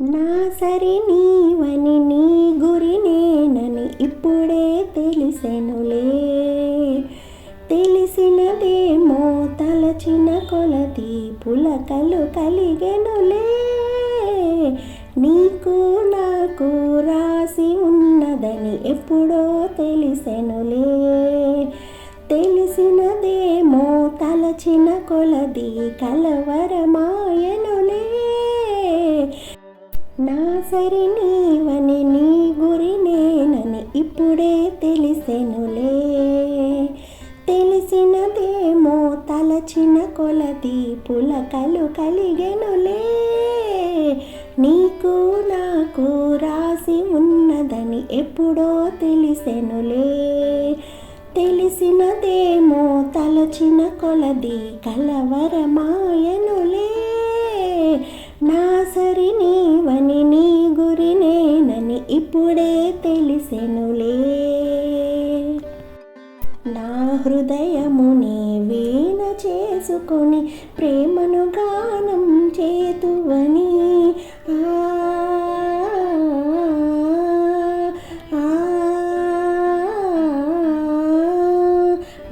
నా సరి నీవని నీ గురి నేనని ఇప్పుడే తెలిసెనులే. తెలిసినదేమో తలచిన కొలది పులకలు కలిగెనులే. నీకు నాకు రాసి ఉన్నదని ఎప్పుడో తెలిసెనులే. తెలిసినదేమో తలచిన కొలది కలవరమాయనులే. సరి నీవని నీ గురి నేనని ఇప్పుడే తెలిసెనులే. తెలిసినదేమో తలచిన కొలది పులకలు కలిగెనులే. నీకు నాకు రాసి ఉన్నదని ఎప్పుడో తెలిసెనులే. తెలిసినదేమో తలచిన కొలది కలవరమాయనులే. నా సరి నీవని ఇప్పుడే తెలిసెనులే. నా హృదయముని వీణ చేసుకొని ప్రేమను గానం చేతువని. ఆ, ఆ,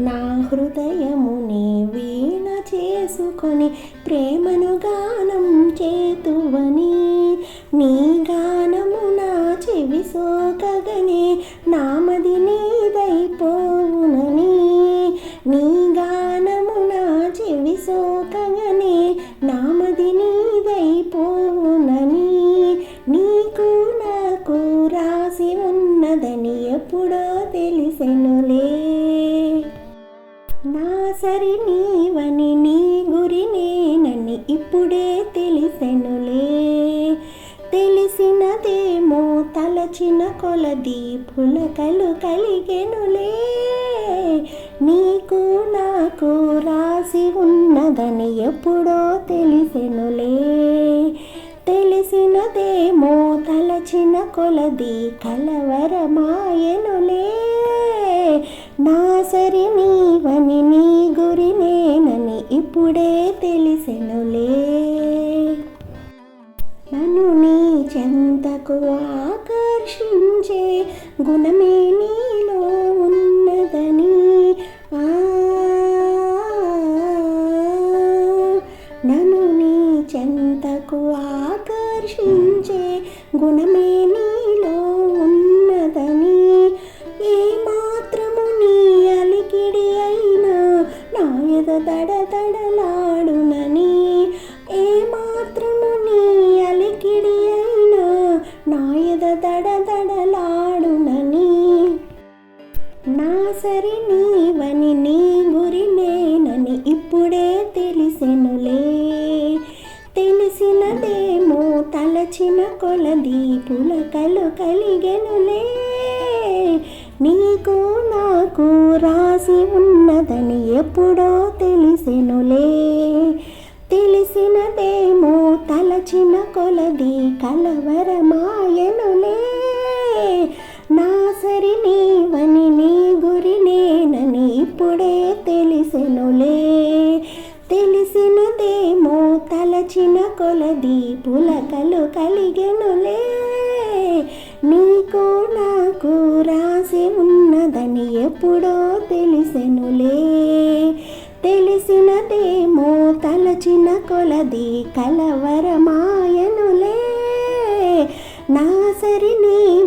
నా హృదయముని వీణ చేసుకొని ప్రేమను గానం చేతువని. నీ సోకగనే నామది నీదైపోవునని. నీ గానము నా చెవి సోకగనే నామది నీదైపోవునని. నీకు నాకు రాసి ఉన్నదని ఎప్పుడో తెలిసెనులే. నా సరి నీవని నీ గురి నేనని ఇప్పుడే తెలిసెను తలచిన కొలది పులకలు కలిగెనులే. నీకు నాకు రాసి ఉన్నదని ఎప్పుడో తెలిసెనులే. తెలిసినదేమో తలచిన కొలది కలవరమాయనులే. నా సరి నీవని నీ గురి నేనని ఇప్పుడే తెలిసెనులే. నన్ను నీ చెంతకు ఆక గుణమే నీలో ఉన్నదని. ఆ, నన్ను నీ చెంతకు ఆకర్షించే గుణమే తలచిన కొలది పులకలు కలిగెనులే. నీకు నాకు రాసి ఉన్నదని ఎప్పుడో తెలిసెనులే. తెలిసినదేమో తలచిన కొలది కలవరమాయనులే. నా సరి నీవని నీ గురి నేనని ఇప్పుడే తెలిసెనులే. తెలిసినదేమో తలచిన కొలది పులకలు కలి ఎప్పుడో తెలిసెనులే. తెలిసినదేమో తలచిన కొలది కలవరమాయనులే. నా సరి నీ